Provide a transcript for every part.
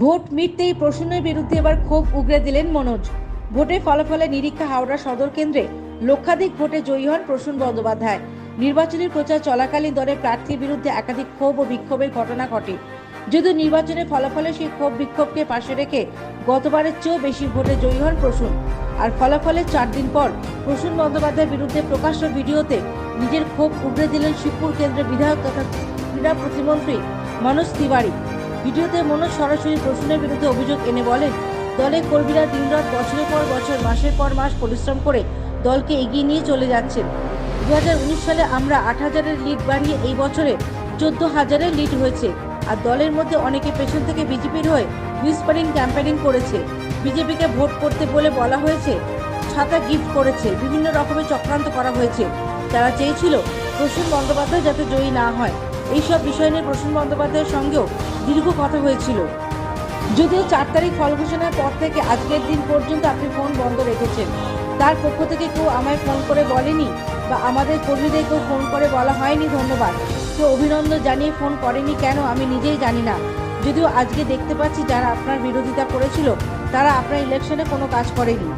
Vote মিটতেই প্রসন্নের বিরুদ্ধে এবার ক্ষোভ উগরে দিলেন মনোজ। ভোটের ফলাফলে নিরীক্ষা হাওড়া সদর কেন্দ্রে লক্ষাধিক ভোটে জয়ী হন প্রসূন বন্দ্যোপাধ্যায়। নির্বাচনী প্রচার চলাকালীন দলের প্রার্থীর বিরুদ্ধে একাধিক ক্ষোভ ও বিক্ষোভের ঘটনা ঘটে। যদিও নির্বাচনের ফলাফলে সেই ক্ষোভ বিক্ষোভকে পাশে রেখে গতবারের চেয়েও বেশি ভোটে জয়ী হন প্রসূন। আর ফলাফলের চার দিন পর প্রসূন বন্দ্যোপাধ্যায়ের বিরুদ্ধে প্রকাশ্য ভিডিওতে নিজের ক্ষোভ উগরে দিলেন শিবপুর কেন্দ্রের বিধায়ক তথা ক্রীড়া প্রতিমন্ত্রী মনোজ তিওয়ারি। ভিডিওতে মনোজ সরাসরি প্রসূনের বিরুদ্ধে অভিযোগ এনে বলেন, দলের কর্মীরা দিনরাত বছরের পর বছর, মাসের পর মাস পরিশ্রম করে দলকে এগিয়ে নিয়ে চলে যাচ্ছেন। দু হাজার উনিশ সালে আমরা আট হাজারের লিড বাড়িয়ে এই বছরে চোদ্দ হাজারের লিড হয়েছে। আর দলের মধ্যে অনেকে পেছন থেকে বিজেপির হয়ে হুইসপারিং ক্যাম্পেনিং করেছে। বিজেপিকে ভোট করতে বলে বলা হয়েছে, ছাতা গিফট করেছে, বিভিন্ন রকমের চক্রান্ত করা হয়েছে। তারা চেয়েছিল প্রসূন বন্দ্যোপাধ্যায় যাতে জয়ী না হয়। এইসব বিষয় নিয়ে প্রসূন বন্দ্যোপাধ্যায়ের সঙ্গেও দীর্ঘ কথা হয়েছিল। যদিও চার তারিখ ফল ঘোষণার পর থেকে আজকের দিন পর্যন্ত আপনি ফোন বন্ধ রেখেছেন। তার পক্ষ থেকে কেউ আমায় ফোন করে বলেনি বা আমাদের কর্মীদের কেউ ফোন করে বলা হয়নি ধন্যবাদ। কেউ অভিনন্দন জানিয়ে ফোন করেনি কেন আমি নিজেই জানি না। যদিও আজকে দেখতে পাচ্ছি যারা আপনার বিরোধিতা করেছিল, তারা আপনার ইলেকশনে কোনো কাজ করেনি।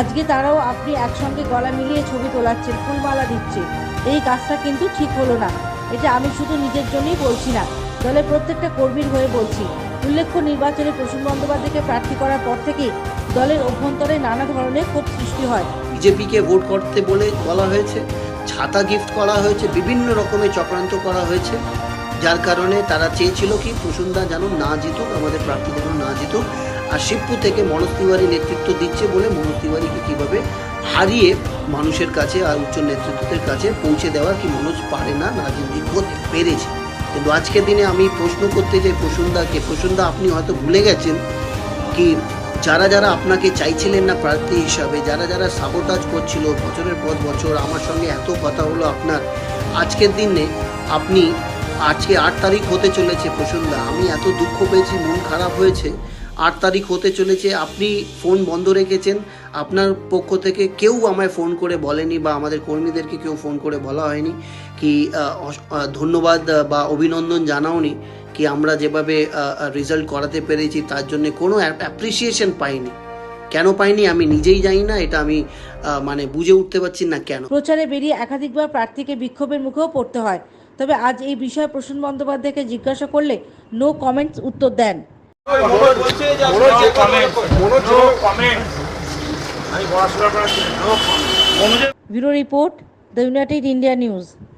আজকে তারাও আপনি একসঙ্গে গলা মিলিয়ে ছবি তোলাচ্ছেন, ফুলমালা দিচ্ছে এই কাজটা কিন্তু ঠিক হলো না। এটা আমি শুধু নিজের জন্যই বলছি না, দলের প্রত্যেকটা কর্মীর হয়ে বলছি। উল্লেখ্য নির্বাচনে প্রসূন বন্দ্যোপাধ্যায়কে প্রার্থী করার পর থেকেই দলের অভ্যন্তরে নানা ধরনের ক্ষোভ সৃষ্টি হয়। বিজেপিকে ভোট করতে বলে বলা হয়েছে, ছাতা গিফট করা হয়েছে, বিভিন্ন রকমের চক্রান্ত করা হয়েছে। যার কারণে তারা চেয়েছিল কি প্রসুন্দা যেন না জিতুক, আমাদের প্রার্থী যেন না জিতুক। আর শিবপুর থেকে মনোজ তিওয়ারি নেতৃত্ব দিচ্ছে বলে মনোজ তিওয়ারিকে কীভাবে হারিয়ে মানুষের কাছে আর উচ্চ নেতৃত্বের কাছে পৌঁছে দেওয়া কি মনোজ পারে না রাজনীতি করতে পেরেছে। কিন্তু আজকের দিনে আমি প্রশ্ন করতে চাই প্রসুন্দাকে প্রসুন্দা আপনি হয়তো ভুলে গেছেন কি যারা যারা আপনাকে চাইছিলেন না প্রার্থী হিসাবে, যারা যারা সাবোটাজ করছিল বছরের পর বছর, আমার সঙ্গে এত কথা হলো আপনার। আজকের দিনে আপনি আজকে আট তারিখ হতে চলেছে প্রসন্দা আমি এত দুঃখ পেয়েছি, মন খারাপ হয়েছে। আট তারিখ হতে চলেছে, আপনি ফোন বন্ধ রেখেছেন। আপনার পক্ষ থেকে কেউ আমায় ফোন করে বলেনি বা আমাদের কর্মীদেরকে কেউ ফোন করে বলা হয়নি কি ধন্যবাদ বা অভিনন্দন জানাওনি কি আমরা যেভাবে রেজাল্ট করাতে পেরেছি তার জন্য কোনো অ্যাপ্রিসিয়েশন পাইনি। কেন পাইনি আমি নিজেই জানি না, এটা আমি মানে বুঝে উঠতে পারছি না কেন। প্রচারে বেরিয়ে একাধিকবার প্রার্থীকে বিক্ষোভের মুখেও পড়তে হয়। তবে আজ এই বিষয়ে প্রসূন বন্দ্যোপাধ্যায়কে জিজ্ঞাসা করলে নো কমেন্টস উত্তর দেন। Bureau report the United India news.